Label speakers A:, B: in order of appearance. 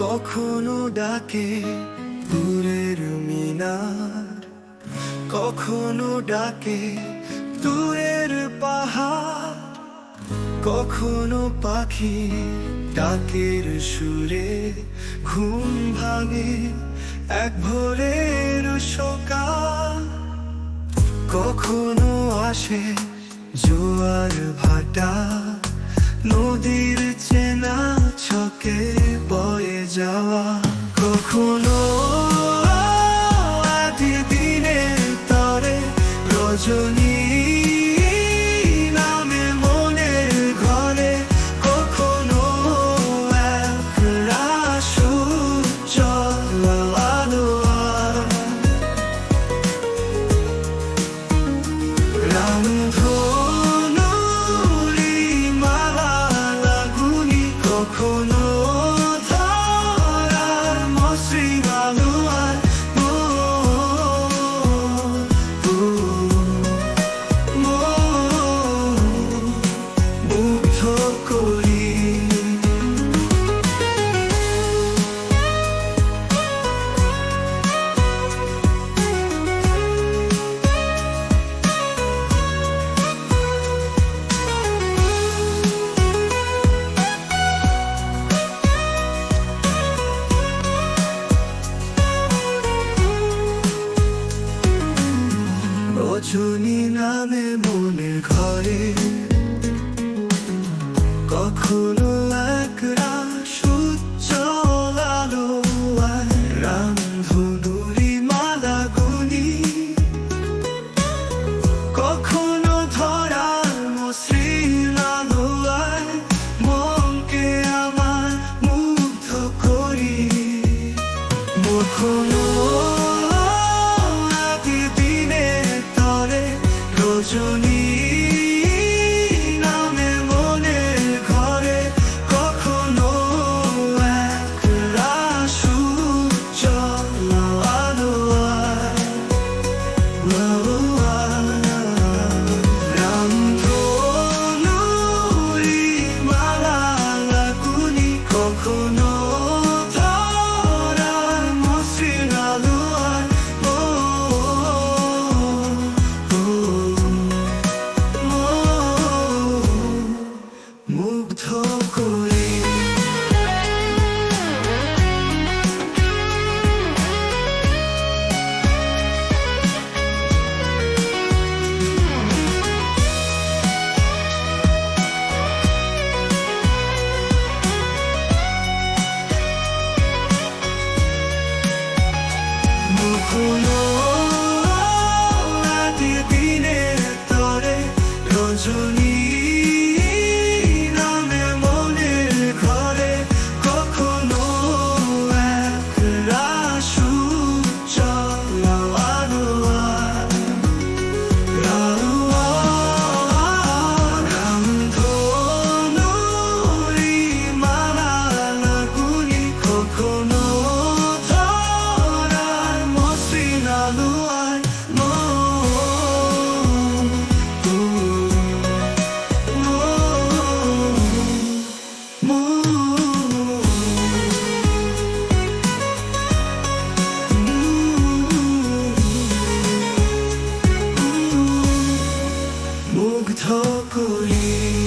A: কখনো ডাকে দূরের মিনার। কখনো ডাকে দূরের পাহাড়। কখনো পাখি ডাকের সুরে ঘুম ভাঙে এক ভোরের সকাল। কখনো আসে জোয়ার ভাটা, নদীর চেনা ছকে রজনী নামে রজনী নামে মনে ঘরে কখনো রজনী। Zone. মুগ্ধ করে